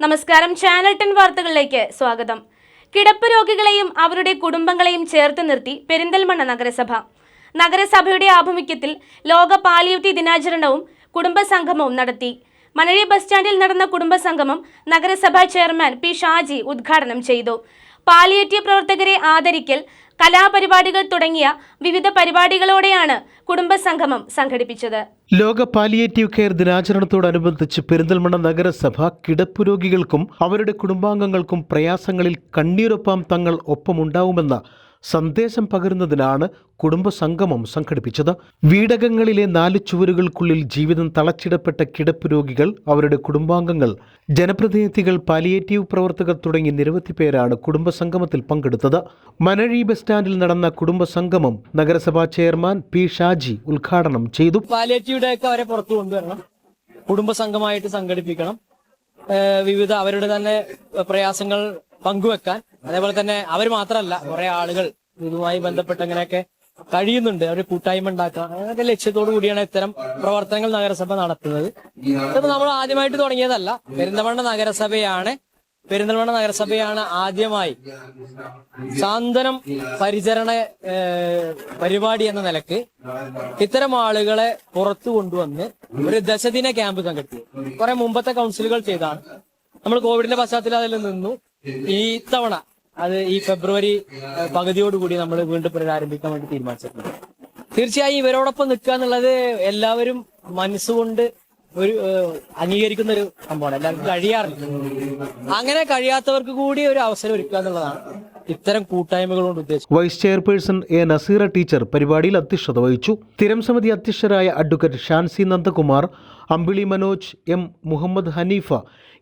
നമസ്കാരം channel ten വാർത്തകളിലേക്ക് സ്വാഗതം. കിടപ്പ് രോഗികളെയും അവരുടെ കുടുംബങ്ങളെയും ചേർത്ത് നിർത്തി പെരിന്തൽമണ്ണ നഗരസഭ. നഗരസഭയുടെ ആഭിമുഖ്യത്തിൽ ലോക പാലിയേറ്റീവ് ദിനാചരണവും കുടുംബസംഗമവും നടത്തി. മനഴി ബസ് സ്റ്റാൻഡിൽ നടന്ന കുടുംബസംഗമം നഗരസഭാ ചെയർമാൻ പി ഷാജി ഉദ്ഘാടനം ചെയ്തു. പാലിയേറ്റീവ് പ്രവർത്തകരെ ആദരിക്കൽ കലാപരിപാടികൾ തുടങ്ങിയ വിവിധ പരിപാടികളോടെയാണ് കുടുംബസംഗമം സംഘടിപ്പിച്ചത്. ലോക പാലിയേറ്റീവ് കെയർ ദിനാചരണത്തോടനുബന്ധിച്ച് പെരിന്തൽമണ്ണ നഗരസഭ കിടപ്പു രോഗികൾക്കും അവരുടെ കുടുംബാംഗങ്ങൾക്കും പ്രയാസങ്ങളിൽ കണ്ണീരൊപ്പം തങ്ങൾ ഒപ്പമുണ്ടാവുമെന്ന സന്ദേശം പകരുന്നതിനാണ് കുടുംബസംഗമം സംഘടിപ്പിച്ചത്. വീടകങ്ങളിലെ നാല് ചുവരുകൾക്കുള്ളിൽ ജീവിതം തളച്ചിടപ്പെട്ട കിടപ്പ് രോഗികൾ അവരുടെ കുടുംബാംഗങ്ങൾ ജനപ്രതിനിധികൾ പാലിയേറ്റീവ് പ്രവർത്തകർ തുടങ്ങി നിരവധി പേരാണ് കുടുംബസംഗമത്തിൽ പങ്കെടുത്തത്. മനഴി ബസ് സ്റ്റാൻഡിൽ നടന്ന കുടുംബസംഗമം നഗരസഭാ ചെയർമാൻ പി ഷാജി ഉദ്ഘാടനം ചെയ്തു. പാലിയേറ്റീവ് ഒക്കെ അവരെ പുറത്തു കൊണ്ടുവരണം. കുടുംബസംഘമായിട്ട് സംഘടിപ്പിക്കണം. വിവിധ അവരുടെ തന്നെ പ്രയാസങ്ങൾ പങ്കുവെക്കാൻ. അതേപോലെ തന്നെ അവർ മാത്രമല്ല കുറെ ആളുകൾ ഇതുമായി ബന്ധപ്പെട്ട് അങ്ങനെയൊക്കെ കഴിയുന്നുണ്ട്. അവർ കൂട്ടായ്മ ഉണ്ടാക്കുക. അങ്ങനെയൊക്കെ ലക്ഷ്യത്തോടു കൂടിയാണ് ഇത്തരം പ്രവർത്തനങ്ങൾ നഗരസഭ നടത്തുന്നത്. ഇത് നമ്മൾ ആദ്യമായിട്ട് തുടങ്ങിയതല്ല. പെരിന്തൽമണ്ണ നഗരസഭയാണ് പെരിന്തൽമണ്ണ നഗരസഭയാണ് ആദ്യമായി സാന്ത്വനം പരിചരണ പരിപാടി എന്ന നിലയ്ക്ക് ഇത്തരം ആളുകളെ പുറത്തു കൊണ്ടുവന്ന് ഒരു ദശദിന ക്യാമ്പ് സംഘടിപ്പിച്ചു. കുറെ മുമ്പത്തെ കൗൺസിലുകൾ ചെയ്താണ്. നമ്മൾ കോവിഡിന്റെ പശ്ചാത്തലത്തിൽ അതിൽ നിന്നു. ഈ തവണ അത് ഈ ഫെബ്രുവരി പകുതിയോടുകൂടി നമ്മൾ വീണ്ടും പുനരാരംഭിക്കാൻ വേണ്ടി തീരുമാനിച്ചിട്ടുണ്ട്. തീർച്ചയായും ഇവരോടൊപ്പം നിൽക്കുക എന്നുള്ളത് എല്ലാവരും മനസ്സുകൊണ്ട് ഒരു അംഗീകരിക്കുന്ന ഒരു സംഭവമാണ്. എല്ലാവർക്കും കഴിയാറില്ല. അങ്ങനെ കഴിയാത്തവർക്ക് കൂടി ഒരു അവസരം ഒരുക്കുക എന്നുള്ളതാണ് ഇത്തരം കൂട്ടായ്മകൾ കൊണ്ട് vice chairperson A Naseera teacher പരിപാടിയിൽ അധ്യക്ഷത വഹിച്ചു. സ്ഥിരം സമിതി അധ്യക്ഷരായ advocate Shanzi Nandakumar Ambili Manoj M Muhammad Hanifa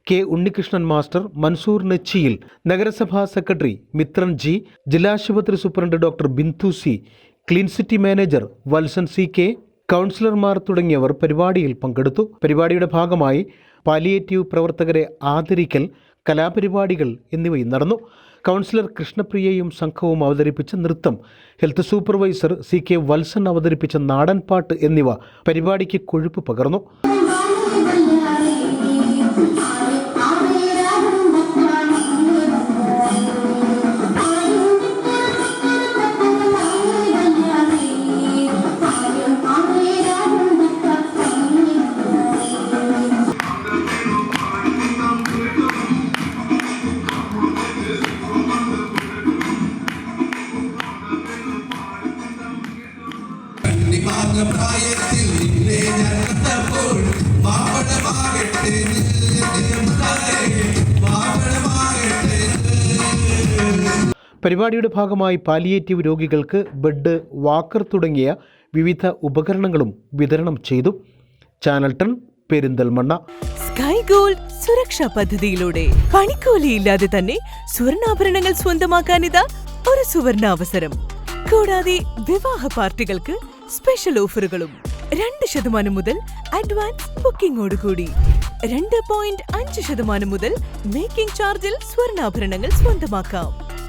K Unnikrishnan master Mansoor Nechiyil നഗരസഭാ secretary Mithran G ജില്ലാശുപത്രി superintendent doctor Bindu C clean city manager Valsan C K കൗൺസിലർമാർ തുടങ്ങിയവർ പരിപാടിയിൽ പങ്കെടുത്തു. പരിപാടിയുടെ ഭാഗമായി പാലിയേറ്റീവ് പ്രവർത്തകരെ ആദരിക്കൽ കലാപരിപാടികൾ എന്നിവയും നടന്നു. കൗൺസിലർ കൃഷ്ണപ്രിയയും സംഘവും അവതരിപ്പിച്ച നൃത്തം health supervisor C K Valsan അവതരിപ്പിച്ച നാടൻപാട്ട് എന്നിവ പരിപാടിക്ക് കൊഴുപ്പ് പകർന്നു. പ്രായത്തിൽ നിന്നെ ഞാൻ കണ്ടപ്പോൾ മാവണമാകട്ടെ പരിപാടിയുടെ ഭാഗമായി പാലിയേറ്റീവ് രോഗികൾക്ക് ബെഡ് വാക്കർ തുടങ്ങിയ വിവിധ ഉപകരണങ്ങളും വിതരണം ചെയ്തു. ചാനൽ ടൺ പെരിന്തൽമണ്ണ. സ്കൈ ഗോൾഡ് സുരക്ഷാ പദ്ധതിയിലൂടെ പണിക്കൂലിയില്ലാതെ തന്നെ സ്വർണാഭരണങ്ങൾ സ്വന്തമാക്കാനിതാ ഒരു സുവർണ അവസരം കൂടാതെ വിവാഹ പാർട്ടികൾക്ക് സ്പെഷ്യൽ ഓഫറുകളും രണ്ട് ശതമാനം മുതൽ അഡ്വാൻസ് ബുക്കിംഗോടുകൂടി രണ്ട് പോയിന്റ് അഞ്ച് ശതമാനം മുതൽ മേക്കിംഗ് ചാർജിൽ സ്വർണാഭരണങ്ങൾ സ്വന്തമാക്കാം.